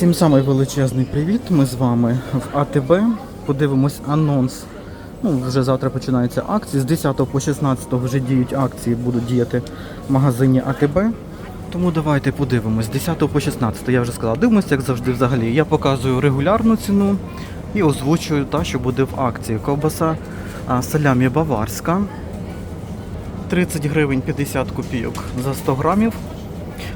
Всім самий величезний привіт. Ми з вами в АТБ. Подивимось анонс. Ну, вже завтра починаються акції. З 10 по 16 вже діють акції, будуть діяти в магазині АТБ. Тому давайте подивимось. З 10 по 16 я вже сказав. Дивимося, як завжди, взагалі. Я показую регулярну ціну і озвучую та, що буде в акції. Ковбаса салямі баварська. 30 гривень 50 копійок за 100 грамів.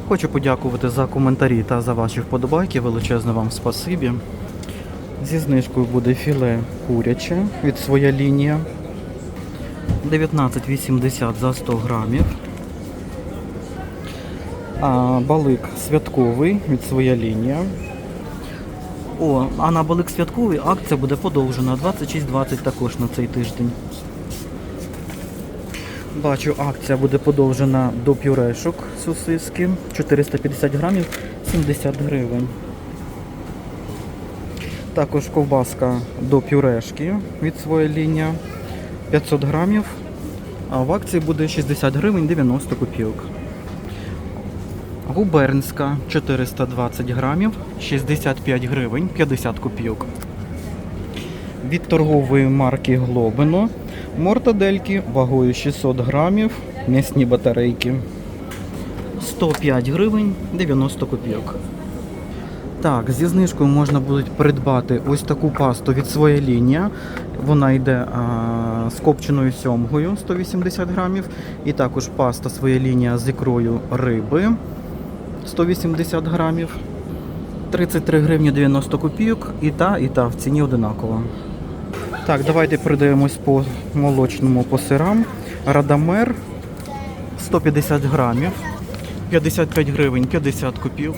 Хочу подякувати за коментарі та за ваші вподобайки. Величезне вам спасибі. Зі знижкою буде філе куряче від своя лінія. 19,80 за 100 грамів. А, балик святковий від своя лінія. О, а на балик святковий акція буде подовжена. 26,20 також на цей тиждень. Бачу, акція буде подовжена до пюрешок сосиски. 450 грамів 70 гривень. Також ковбаска до пюрешки від своєї лінія 500 грамів. А в акції буде 60 гривень 90 копійок. Губернська 420 грамів 65 гривень 50 копійок. Від торгової марки Глобино мортадельки вагою 600 грамів, м'ясні батарейки 105 гривень 90 копійок. Так, зі знижкою можна буде придбати ось таку пасту від своя лінія. Вона йде а, з копченою сьомгою 180 грамів. І також паста своя лінія з ікрою риби 180 грамів. 33 гривні 90 копійок. І та, і та в ціні одинаково. Так, давайте передаємось по молочному по сирам. Радамер 150 грамів, 55 гривень 50 копійок.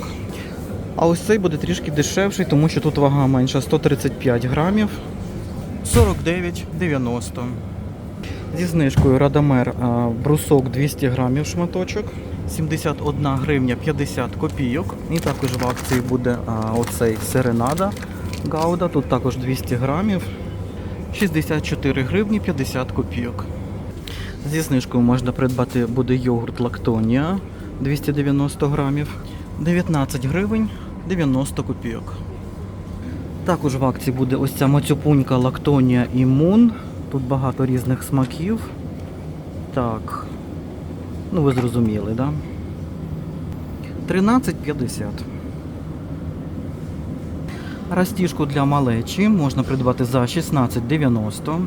А ось цей буде трішки дешевший, тому що тут вага менша 135 грамів 49,90. Зі знижкою Радамер брусок 200 грамів шматочок. 71 гривня 50 копійок. І також в акції буде оцей серенада Гауда. Тут також 200 грамів. 64 гривні 50 копійок. Зі знижкою можна придбати буде йогурт Лактонія 290 грамів. 19 гривень 90 копійок. Також в акції буде ось ця мацюпунька Лактонія Імун. Тут багато різних смаків. Так. Ну ви зрозуміли, да? 13,50. Растіжку для малечі можна придбати за 16,90.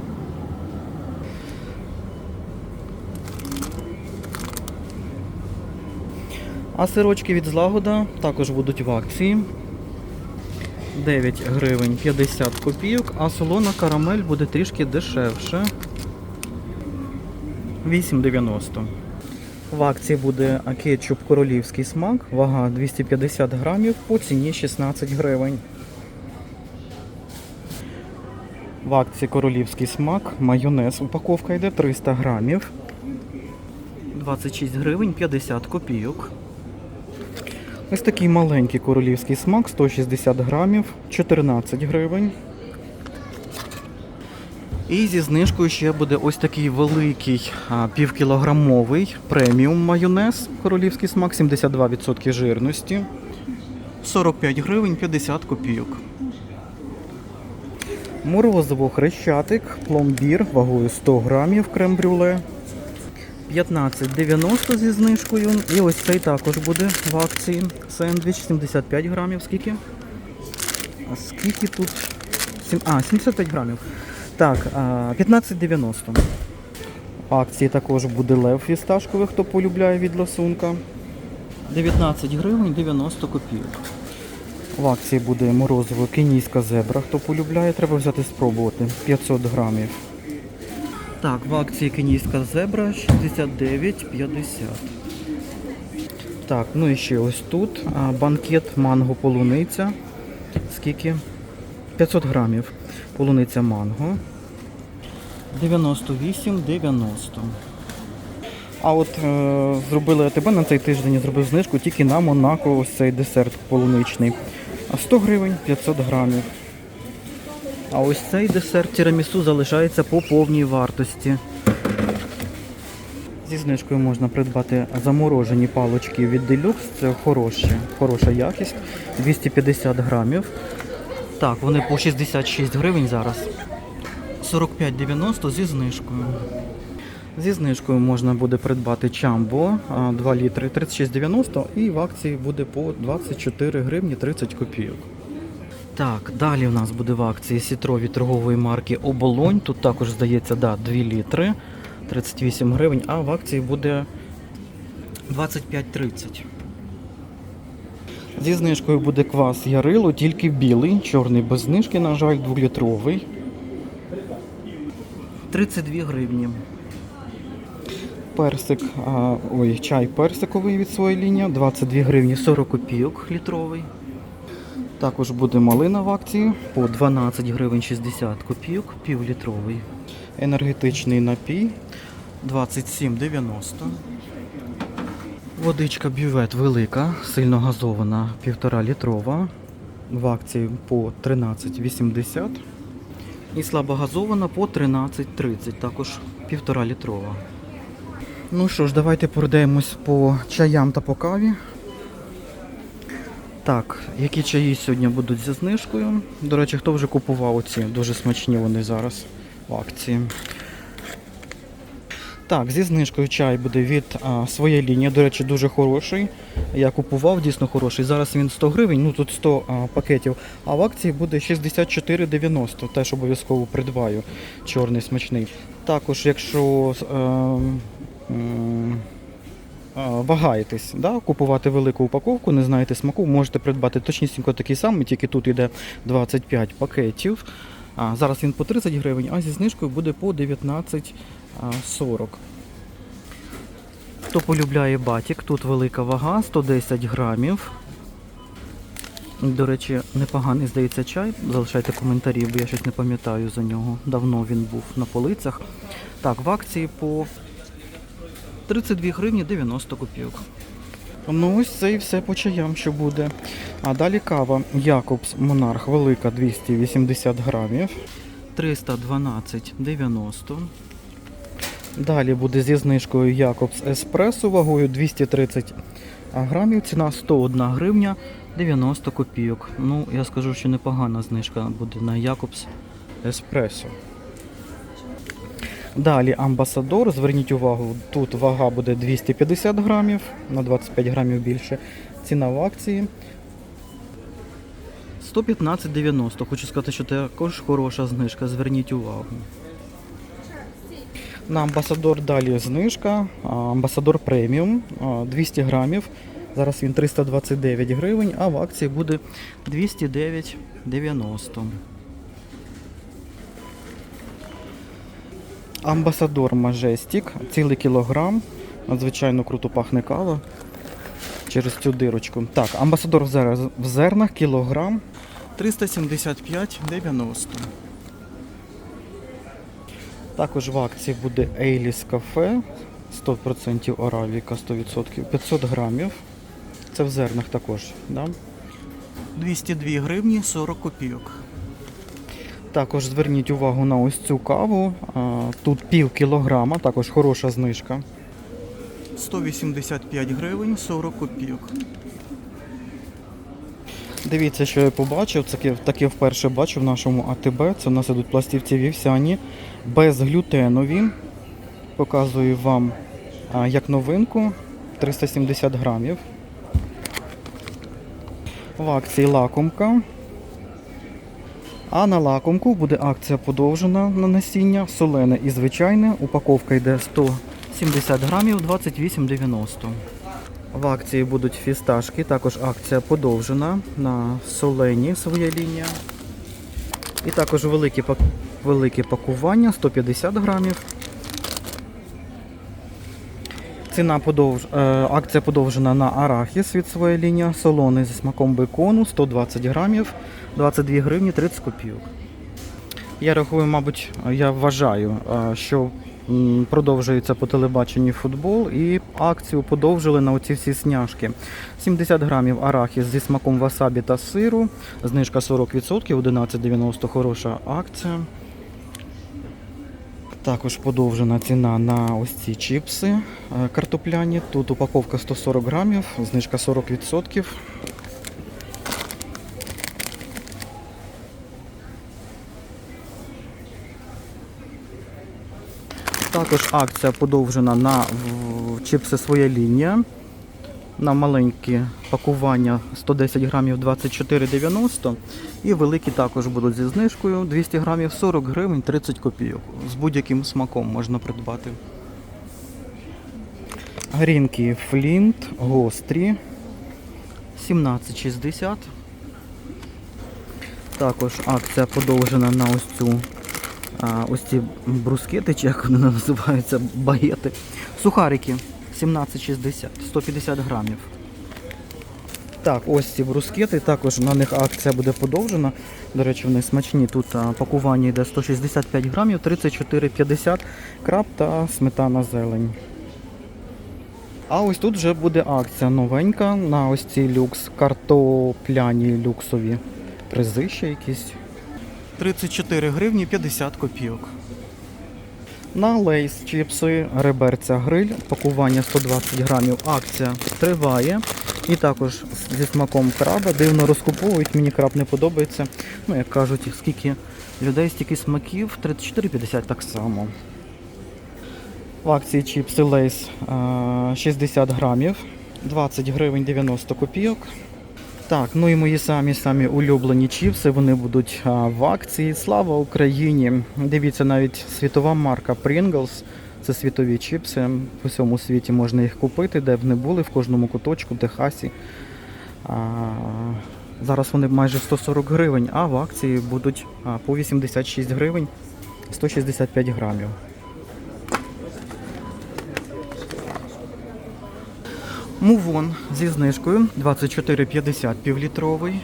А сирочки від злагода також будуть в акції. 9 гривень 50 копійок, а солона карамель буде трішки дешевше. 8,90. В акції буде кетчуп королівський смак, вага 250 грамів по ціні 16 гривень. В акції королівський смак, майонез, упаковка йде 300 грамів. 26 гривень 50 копійок. Ось такий маленький королівський смак, 160 грамів, 14 гривень. І зі знижкою ще буде ось такий великий півкілограмовий преміум майонез, королівський смак, 72% жирності. 45 гривень 50 копійок. Морозиво хрещатик, пломбір вагою 100 грамів крем-брюле. 15,90 зі знижкою. І ось цей також буде в акції. Сендвіч 75 грамів. Скільки? А скільки тут? А, 75 грамів. Так, 15,90. В акції також буде лев фісташковий, хто полюбляє від ласунка. 19 гривень 90 копійок. В акції буде морозиво кенійська зебра, хто полюбляє, треба взяти спробувати. 500 грамів. Так, в акції кенійська зебра 69,50. Так, ну і ще ось тут банкет манго полуниця. Скільки? 500 грамів. Полуниця манго. 98,90. А от е, зробили АТБ на цей тиждень, зробив знижку тільки на Монако ось цей десерт полуничний. А 100 гривень 500 грамів. А ось цей десерт тірамісу залишається по повній вартості. Зі знижкою можна придбати заморожені палочки від Deluxe. Це хороші, хороша якість. 250 грамів. Так, вони по 66 гривень зараз. 45,90 зі знижкою. Зі знижкою можна буде придбати чамбо 2 літри 36,90 і в акції буде по 24 гривні 30 копійок. Так, далі у нас буде в акції сітро від торгової марки Оболонь. Тут також здається, да, 2 літри 38 гривень, а в акції буде 25,30. Зі знижкою буде квас Ярило, тільки білий, чорний без знижки, на жаль, 2-літровий. 32 гривні. Персик, ой, чай персиковий від своєї лінії, 22 гривні 40 копійок літровий. Також буде малина в акції по 12 гривень 60 копійок, півлітровий. Енергетичний напій 27,90. Водичка бювет велика, сильно газована, 1,5 літрова. В акції по 13,80. І слабогазована по 13,30, також 1,5 літрова. Ну що ж, давайте пройдемось по чаям та по каві. Так, які чаї сьогодні будуть зі знижкою? До речі, хто вже купував оці? Дуже смачні вони зараз в акції. Так, зі знижкою чай буде від а, своєї лінії. До речі, дуже хороший. Я купував, дійсно хороший. Зараз він 100 гривень, ну тут 100 а, пакетів. А в акції буде 64,90. Теж обов'язково придбаю. Чорний смачний. Також, якщо а, вагаєтесь, да, купувати велику упаковку, не знаєте смаку, можете придбати точнісінько такий самий, тільки тут йде 25 пакетів. А, зараз він по 30 гривень, а зі знижкою буде по 19,40. Хто полюбляє батік, тут велика вага, 110 грамів. До речі, непоганий здається чай. Залишайте коментарі, бо я щось не пам'ятаю за нього. Давно він був на полицях. Так, в акції по 32 гривні 90 копійок. Ну ось це і все по чаям, що буде. А далі кава Якобс Монарх велика 280 грамів. 312,90. Далі буде зі знижкою Якобс Еспресо вагою 230 грамів. Ціна 101 гривня 90 копійок. Ну, я скажу, що непогана знижка буде на Якобс Еспресо. Далі амбасадор. Зверніть увагу, тут вага буде 250 грамів, на 25 грамів більше. Ціна в акції 115,90. Хочу сказати, що також хороша знижка. Зверніть увагу. На амбасадор далі знижка. Амбасадор преміум 200 грамів. Зараз він 329 гривень, а в акції буде 209,90. Амбасадор Majestic, цілий кілограм. Надзвичайно круто пахне кава через цю дирочку. Так, амбасадор в зернах кілограм 375,90. Також в акції буде Ейліс кафе 100% Аравіка 100%, 500 грамів. Це в зернах також. Да? 202 гривні 40 копійок. Також зверніть увагу на ось цю каву. Тут пів кілограма, також хороша знижка. 185 гривень 40 копійок. Дивіться, що я побачив. Це таке- таке вперше бачу в нашому АТБ. Це у нас ідуть пластівці вівсяні, безглютенові. Показую вам як новинку 370 грамів. В акції лакомка. А на лакомку буде акція подовжена на насіння, солене і звичайне. Упаковка йде 170 грамів 28,90. В акції будуть фісташки, також акція подовжена на солені своя лінія. І також великі, велике пакування 150 грамів. Ціна подовж... е, акція подовжена на арахіс від своєї лінії, солоний зі смаком бекону 120 грамів, 22 гривні 30 копійок. Я рахую, мабуть, я вважаю, що продовжується по телебаченню футбол і акцію подовжили на оці всі сняшки. 70 грамів арахіс зі смаком васабі та сиру, знижка 40%, 11,90 хороша акція. Також подовжена ціна на ось ці чіпси е, картопляні. Тут упаковка 140 грамів, знижка 40%. Також акція подовжена на чіпси своя лінія. На маленькі пакування 110 грамів 24,90 і великі також будуть зі знижкою 200 грамів 40 гривень 30 копійок. З будь-яким смаком можна придбати. Грінки Флінт гострі 17,60. Також акція подовжена на ось цю а, ось ці брускети, чи як вони називаються, багети. Сухарики 17,60, 150 грамів. Так, ось ці брускети, також на них акція буде подовжена. До речі, вони смачні. Тут пакування йде 165 грамів, 34,50 краб та сметана зелень. А ось тут вже буде акція новенька на ось ці люкс, картопляні люксові призи якісь. 34 гривні 50 копійок. На лейс чіпси реберця гриль, пакування 120 грамів, акція триває. І також зі смаком краба. Дивно розкуповують, мені краб не подобається. Ну, як кажуть, скільки людей, стільки смаків, 34,50 так само. В акції чіпси лейс е, 60 грамів, 20 гривень 90 копійок. Так, ну і мої самі самі улюблені чіпси, вони будуть в акції. Слава Україні! Дивіться, навіть світова марка Pringles. Це світові чіпси. По всьому світі можна їх купити, де б не були, в кожному куточку, в Техасі. А, зараз вони майже 140 гривень, а в акції будуть по 86 гривень 165 грамів. Мувон зі знижкою 24,50 півлітровий.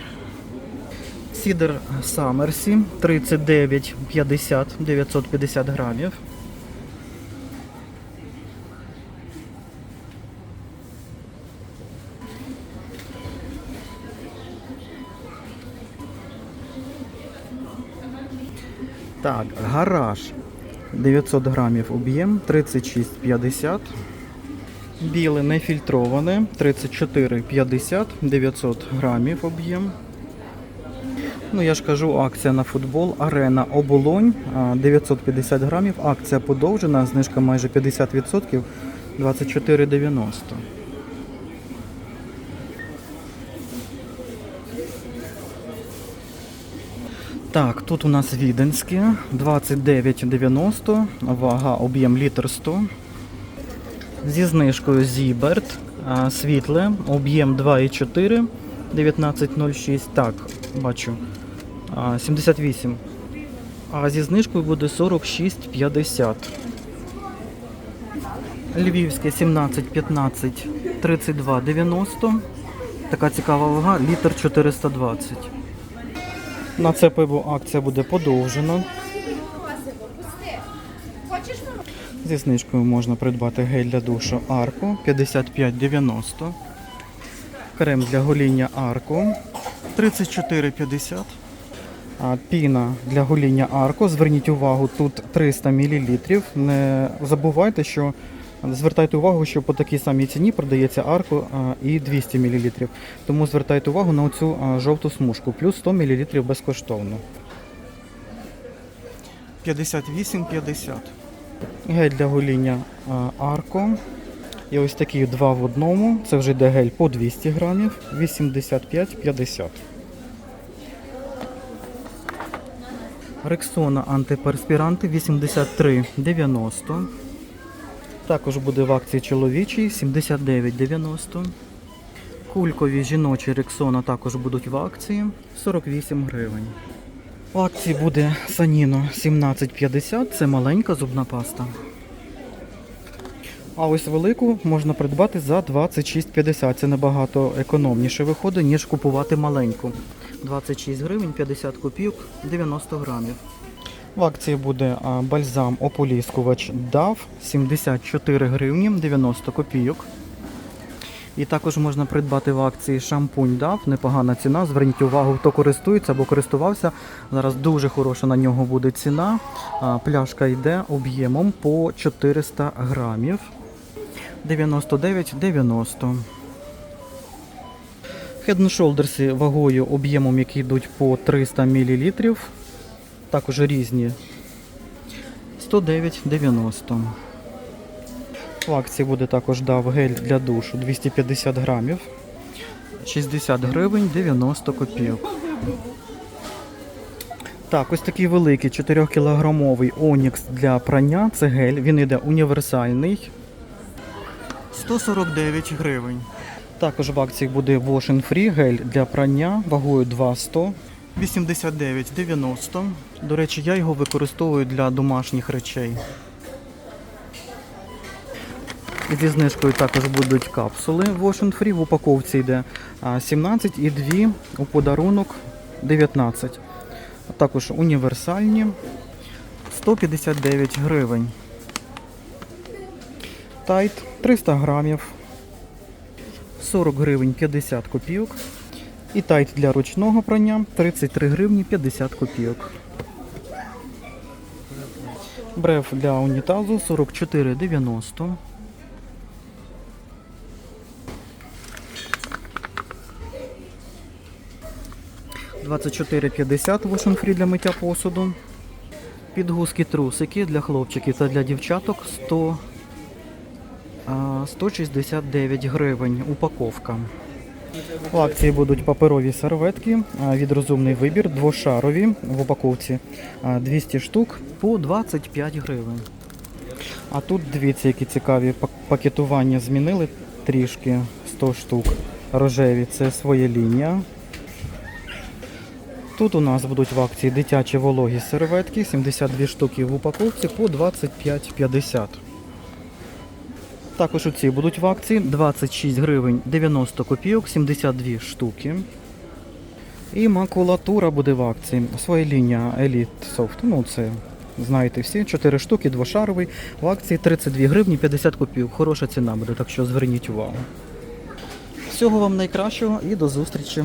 Сідер Саммерсі 39,50 950 грамів. Так, гараж 900 грамів об'єм 36,50. Біле нефільтроване 34,50 900 грамів об'єм. Ну, я ж кажу, акція на футбол. Арена оболонь 950 грамів. Акція подовжена, знижка майже 50%, 24,90. Так, тут у нас віденське 29,90, вага, об'єм літр 100. Зі знижкою Зіберт, світле, об'єм 2,4, 19,06. Так, бачу. 78. А зі знижкою буде 46,50. Львівське 17,15, 32,90. Така цікава вага, літр 420. На це пиво акція буде подовжена. Зі знижкою можна придбати гель для душу Арко 55,90. Крем для гоління Арко 34,50. Піна для гоління Арко. Зверніть увагу, тут 300 мл. Не забувайте, що звертайте увагу, що по такій самій ціні продається Арко а, і 200 мл. Тому звертайте увагу на оцю а, жовту смужку, плюс 100 мл безкоштовно. 58,50. Гель для гоління Арко. І ось такі два в одному. Це вже йде гель по 200 грамів, 85,50. Рексона антиперспіранти 83,90. Також буде в акції чоловічий 79,90. Кулькові жіночі Рексона також будуть в акції 48 гривень. В акції буде Саніно 17,50, це маленька зубна паста. А ось велику можна придбати за 26,50. Це набагато економніше виходить, ніж купувати маленьку. 26 гривень 50 копійок 90 грамів. В акції буде бальзам ополіскувач DAV 74 гривні 90 копійок. І також можна придбати в акції шампунь DAF, непогана ціна. Зверніть увагу, хто користується або користувався. Зараз дуже хороша на нього буде ціна. Пляшка йде об'ємом по 400 грамів. 99,90. Head Shoulders вагою об'ємом, які йдуть по 300 мл. Також різні. 109,90. В акції буде також дав гель для душу 250 грамів. 60 гривень 90 копійок. Так, ось такий великий 4-кілограмовий Онікс для прання. Це гель, він іде універсальний. 149 гривень. Також в акції буде Wash and Free гель для прання вагою 200. 89,90. До речі, я його використовую для домашніх речей. Зі знижкою також будуть капсули Wash and Free. В упаковці йде а, 17 і 2 у подарунок 19. Також універсальні 159 гривень. Тайт 300 грамів. 40 гривень 50 копійок. І тайт для ручного прання 33 гривні 50 копійок. Бреф для унітазу 44,90. $24,50 Wash and Free для миття посуду. Підгузки трусики для хлопчиків та для дівчаток 100, 169 гривень упаковка. В акції будуть паперові серветки від розумний вибір, двошарові в упаковці 200 штук по 25 гривень. А тут дивіться, які цікаві пакетування змінили трішки 100 штук. Рожеві це своя лінія. Тут у нас будуть в акції дитячі вологі серветки, 72 штуки в упаковці по 25,50. Також у ці будуть в акції 26 гривень 90 копійок, 72 штуки. І макулатура буде в акції. Своя лінія Elite Soft. Ну це знаєте всі. 4 штуки, двошаровий. В акції 32 гривні 50 копійок. Хороша ціна буде, так що зверніть увагу. Всього вам найкращого і до зустрічі!